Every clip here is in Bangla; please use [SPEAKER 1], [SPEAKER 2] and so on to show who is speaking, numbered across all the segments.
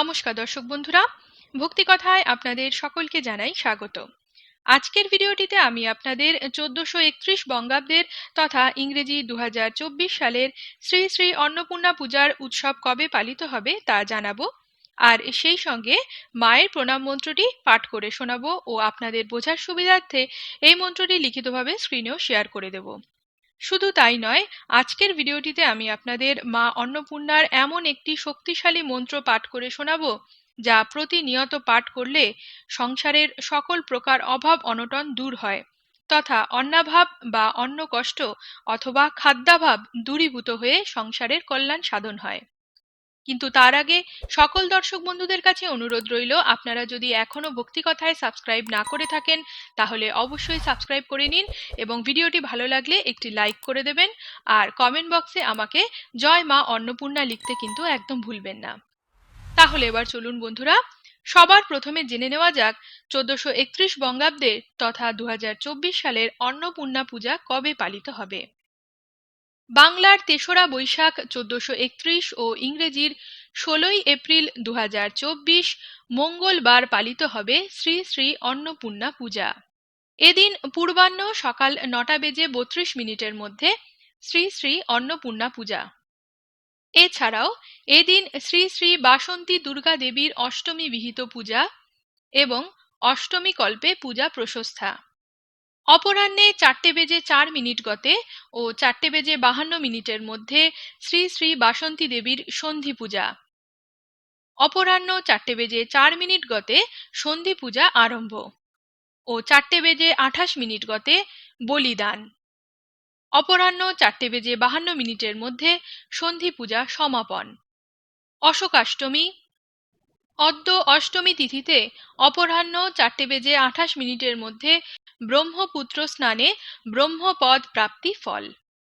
[SPEAKER 1] নমস্কার দর্শক বন্ধুরা। ভক্তি কথায় আপনাদের সকলকে জানাই স্বাগত। আজকের ভিডিওটিতে আমি আপনাদের চোদ্দশো একত্রিশ বঙ্গাব্দের তথা ইংরেজি দু হাজার চব্বিশ সালের শ্রী শ্রী অন্নপূর্ণা পূজার উৎসব কবে পালিত হবে তা জানাব। আর সেই সঙ্গে মায়ের প্রণাম মন্ত্রটি পাঠ করে শোনাবো ও আপনাদের বোঝার সুবিধার্থে এই মন্ত্রটি লিখিতভাবে স্ক্রিনেও শেয়ার করে দেব। শুধু তাই নয়, আজকের ভিডিওটিতে আমি আপনাদের মা অন্নপূর্ণার এমন একটি শক্তিশালী মন্ত্র পাঠ করে শোনাব, যা প্রতিনিয়ত পাঠ করলে সংসারের সকল প্রকার অভাব অনটন দূর হয়, তথা অন্নাভাব বা অন্ন কষ্ট অথবা খাদ্যাভাব দূরীভূত হয়ে সংসারের কল্যাণ সাধন হয়। কিন্তু তার আগে সকল দর্শক বন্ধুদের কাছে অনুরোধ রইল, আপনারা যদি এখনও ভক্তি কথায় সাবস্ক্রাইব না করে থাকেন, তাহলে অবশ্যই সাবস্ক্রাইব করে নিন এবং ভিডিওটি ভালো লাগলে একটি লাইক করে দেবেন আর কমেন্ট বক্সে আমাকে জয় মা অন্নপূর্ণা লিখতে কিন্তু একদম ভুলবেন না। তাহলে এবার চলুন বন্ধুরা, সবার প্রথমে জেনে নেওয়া যাক চোদ্দশো একত্রিশ বঙ্গাব্দে তথা দু হাজার চব্বিশ সালের অন্নপূর্ণা পূজা কবে পালিত হবে। বাংলার তেসরা বৈশাখ চোদ্দশো একত্রিশ ও ইংরেজির ষোলোই এপ্রিল দু হাজার চব্বিশ মঙ্গলবার পালিত হবে শ্রী শ্রী অন্নপূর্ণা পূজা। এদিন পূর্বাহ্ন সকাল নটা বেজে বত্রিশ মিনিটের মধ্যে শ্রী শ্রী অন্নপূর্ণা পূজা। এছাড়াও এদিন শ্রী শ্রী বাসন্তী দুর্গা দেবীর অষ্টমী বিহিত পূজা এবং অষ্টমী কল্পে পূজা প্রশস্থা অপরাহ্নে চারটে বেজে চার মিনিট গতে ও চারটে বেজে বাহান্ন মিনিটের মধ্যে শ্রী শ্রী বাসন্তী দেবীর সন্ধি পূজা। অপরাহ্ন চারটে বেজে চার মিনিট গতে সন্ধি পূজা আরম্ভ ও চারটে বেজে আঠাশ মিনিট গতে বলিদান। অপরাহ্ন চারটে বেজে বাহান্ন মিনিটের মধ্যে সন্ধি পূজা সমাপন। অশোকাষ্টমী অদ্য অষ্টমী তিথিতে অপরাহ্ন চারটে বেজে আঠাশ মিনিটের মধ্যে ব্রহ্মপুত্র স্নানে ব্রহ্মপদ প্রাপ্তি ফল।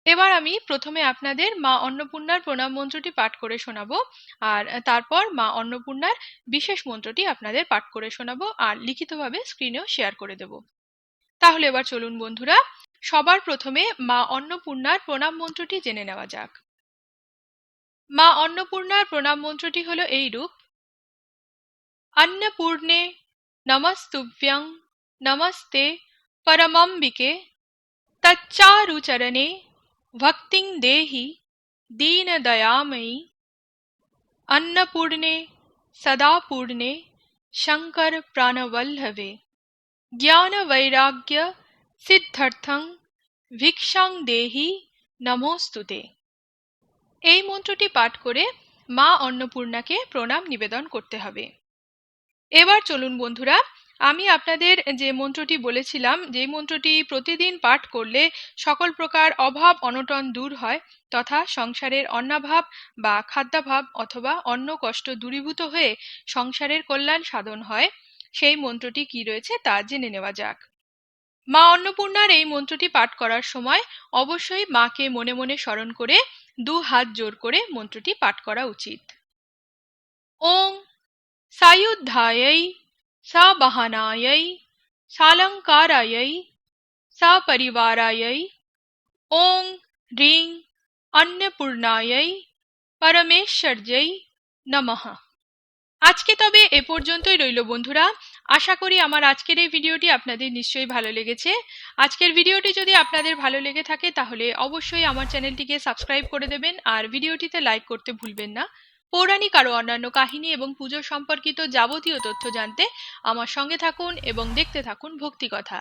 [SPEAKER 1] এবার আমি প্রথমে আপনাদের মা অন্নপূর্ণার প্রণাম মন্ত্রটি পাঠ করে শোনাবো, আর তারপর মা অন্নপূর্ণার বিশেষ মন্ত্রটি আপনাদের পাঠ করে শোনাবো, আর লিখিতভাবে স্ক্রিনেও শেয়ার করে দেব। তাহলে এবার চলুন বন্ধুরা, সবার প্রথমে মা অন্নপূর্ণার প্রণাম মন্ত্রটি জেনে নেওয়া যাক। মা অন্নপূর্ণার প্রণাম মন্ত্রটি হলো এই রূপ অন্নপূর্ণে নমস্তুভ্যং, নমস্তে परमम्बिके तच्चारुचरणे भक्तिं देहि दीनदयामयि अन्नपूर्णे सदापूर्णे शङ्कर प्राणवल्लभे জ্ঞানবৈরাগ্য সিদ্ধার্থং ভিক্ষাং দেহি নমস্তুতে এই মন্ত্রটি পাঠ করে মা অন্নপূর্ণাকে প্রণাম নিবেদন করতে হবে এবার চলুন বন্ধুরা আমি আপনাদের যে মন্ত্রটি বলেছিলাম যে মন্ত্রটি প্রতিদিন পাঠ করলে সকল প্রকার অভাব অনটন দূর হয় তথা সংসারের অন্নাভাব বা খাদ্যাভাব অথবা অন্য কষ্ট দূরীভূত হয়ে সংসারের কল্যাণ সাধন হয়, সেই মন্ত্রটি কি রয়েছে তা জেনে নেওয়া যাক। মা অন্নপূর্ণার এই মন্ত্রটি পাঠ করার সময় অবশ্যই মাকে মনে মনে স্মরণ করে দু হাত জোর করে মন্ত্রটি পাঠ করা উচিত। ওং সায়ুদ্ধায়ৈ सावाहनायै सालङ्कारायै সাপরিবারায়ই ওং রিং অন্নপূর্ণায়ই পরমেশ্বর্যই নমঃ আজকে তবে এ পর্যন্তই রইল বন্ধুরা। আশা করি আমার আজকের এই ভিডিওটি আপনাদের নিশ্চয়ই ভালো লেগেছে। আজকের ভিডিওটি যদি আপনাদের ভালো লেগে থাকে তাহলে অবশ্যই আমার চ্যানেলটিকে সাবস্ক্রাইব করে দেবেন আর ভিডিওটিতে লাইক করতে ভুলবেন না। পৌরাণিক আরও অন্যান্য কাহিনী এবং পুজো সম্পর্কিত যাবতীয় তথ্য জানতে আমার সঙ্গে থাকুন এবং দেখতে থাকুন ভক্তিকথা।